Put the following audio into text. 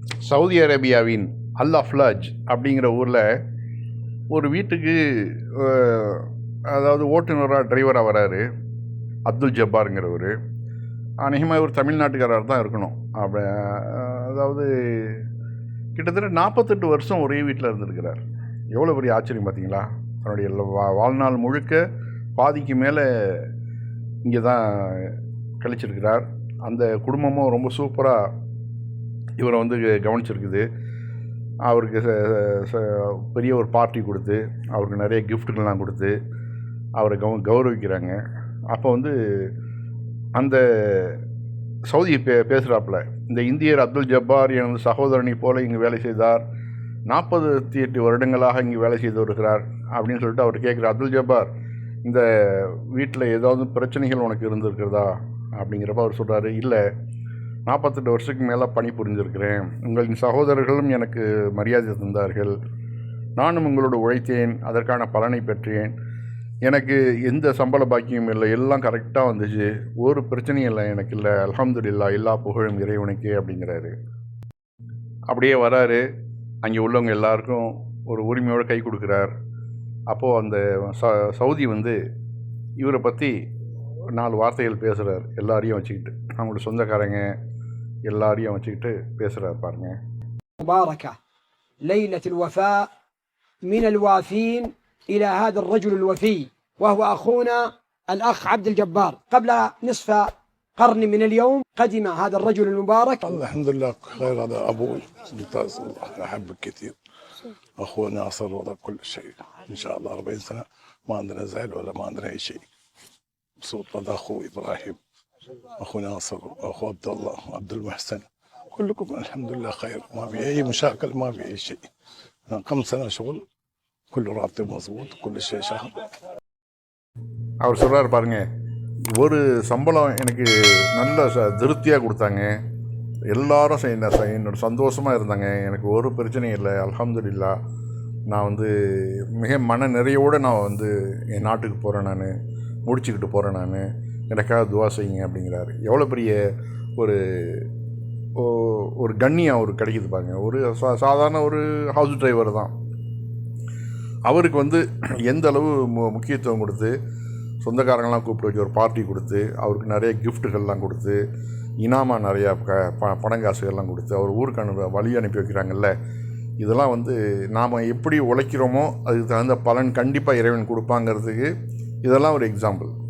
Saudi அரேபியாவின் அல் அஃப்லாஜ் அப்படிங்கிற ஊரில் ஒரு வீட்டுக்கு அதாவது ஓட்டுநராக டிரைவராக வராரு. அப்துல் ஜப்பாருங்கிறவர். அநேகமாக இவர் தமிழ்நாட்டுக்காரர் தான் இருக்கணும். அப்ப அதாவது கிட்டத்தட்ட நாற்பத்தெட்டு வருஷம் ஒரே வீட்டில் இருந்திருக்கிறார். எவ்வளோ பெரிய ஆச்சரியம் பார்த்தீங்களா தன்னுடைய வா- வாழ்நாள் முழுக்க பாதிக்கு மேலே இங்கே தான் கழிச்சிருக்கிறார். அந்த குடும்பமும் ரொம்ப சூப்பராக இவரை வந்து கவனிச்சிருக்குது. அவருக்கு ச- ச- பெரிய ஒரு பார்ட்டி கொடுத்து அவருக்கு நிறைய கிஃப்ட்டுகள்லாம் கொடுத்து அவரை கௌ கௌரவிக்கிறாங்க. அப்போ வந்து அந்த சவுதி பே பேசுகிறாப்புல இந்த இந்தியர் அப்துல் ஜப்பார் எனது சகோதரனை போல இங்கு வேலை செய்தார். நாற்பத்தி எட்டு வருடங்களாக இங்கே வேலை செய்து வருகிறார் அப்படின்னு சொல்லிட்டு அவர் கேட்குற அப்துல் ஜப்பார் இந்த வீட்டில் ஏதாவது பிரச்சனைகள் உனக்கு இருந்திருக்கிறதா? அப்படிங்கிறப்ப அவர் சொல்கிறாரு இல்லை. நாற்பத்தெட்டு வருஷத்துக்கு மேலே பணி புரிஞ்சிருக்கிறேன். உங்களின் சகோதரர்களும் எனக்கு மரியாதை தந்தார்கள். நானும் உங்களோட உழைத்தேன். அதற்கான பலனை பெற்றேன். எனக்கு எந்த சம்பள பாக்கியும் இல்லை. எல்லாம் கரெக்டாக வந்துச்சு. ஒரு பிரச்சனையும் இல்லை. எனக்கு இல்லை. அலமதுல்லா எல்லா புகழும் இறைவனுக்கே அப்படிங்கிறாரு. அப்படியே வராரு. அங்கே உள்ளவங்க எல்லாருக்கும் ஒரு உரிமையோடு கை கொடுக்குறார். அப்போது அந்த ச சவுதி வந்து இவரை பற்றி நாலு வார்த்தைகள் பேசுகிறார் எல்லாரையும் வச்சுக்கிட்டு. அவங்களோட சொந்தக்காரங்க எல்லாரையும் வச்சுக்கிட்டு பேசுகிறார் பாருங்க مباركة ليلة الوفاء من الوافين إلى هذا الرجل الوفي وهو أخونا الأخ عبد الجبار قبل نصف قرن من اليوم قدم هذا الرجل المبارك الله الحمد لله خير هذا ابوي ممتاز الله احبك كثير اخونا ناصر وضع كل شيء ان شاء الله 40 سنه ما عندنا زعل ولا ما عندنا اي شيء مبسوط هذا اخوي ابراهيم اخو ناصر واخو عبد الله وعبد المحسن كلكم الحمد لله خير ما في اي مشاكل ما في اي شيء أنا كم سنه شغل كله راتب مضبوط كل شيء شهر அவர் சொல்கிறார் பாருங்க ஒரு சம்பளம் எனக்கு நல்ல ச திருப்தியாக கொடுத்தாங்க எல்லாரும் செ- என்ன செ- என்னோட சந்தோஷமாக இருந்தாங்க எனக்கு ஒரு பிரச்சனையும் இல்லை அல்ஹம்துலில்லா நான் வந்து மிக மன நிறையோடு நான் வந்து என் நாட்டுக்கு போகிறேன் நான் முடிச்சுக்கிட்டு போகிறேன் நான் எனக்காக துவா செய்யுங்க அப்படிங்கிறாரு. எவ்வளோ பெரிய ஒரு ஓ- ஒரு கண்ணியாக அவர் கிடைக்கிது பாருங்க. ஒரு சா சாதாரண ஒரு ஹவுஸ் டிரைவர் தான். அவருக்கு வந்து எந்த அளவு மு முக்கியத்துவம் கொடுத்து சொந்தக்காரங்களாம் கூப்பிட்டு வச்சு ஒரு பார்ட்டி கொடுத்து அவருக்கு நிறைய கிஃப்ட்டுகள்லாம் கொடுத்து இனாமா நிறையா க ப பணங்காசுகள்லாம் கொடுத்து அவர் ஊருக்கு அனுப்ப வழி அனுப்பி வைக்கிறாங்கல்ல. இதெல்லாம் வந்து நாம் எப்படி உழைக்கிறோமோ அதுக்கு தகுந்த பலன் கண்டிப்பாக இறைவன் கொடுப்பாங்கிறதுக்கு இதெல்லாம் ஒரு எக்ஸாம்பிள்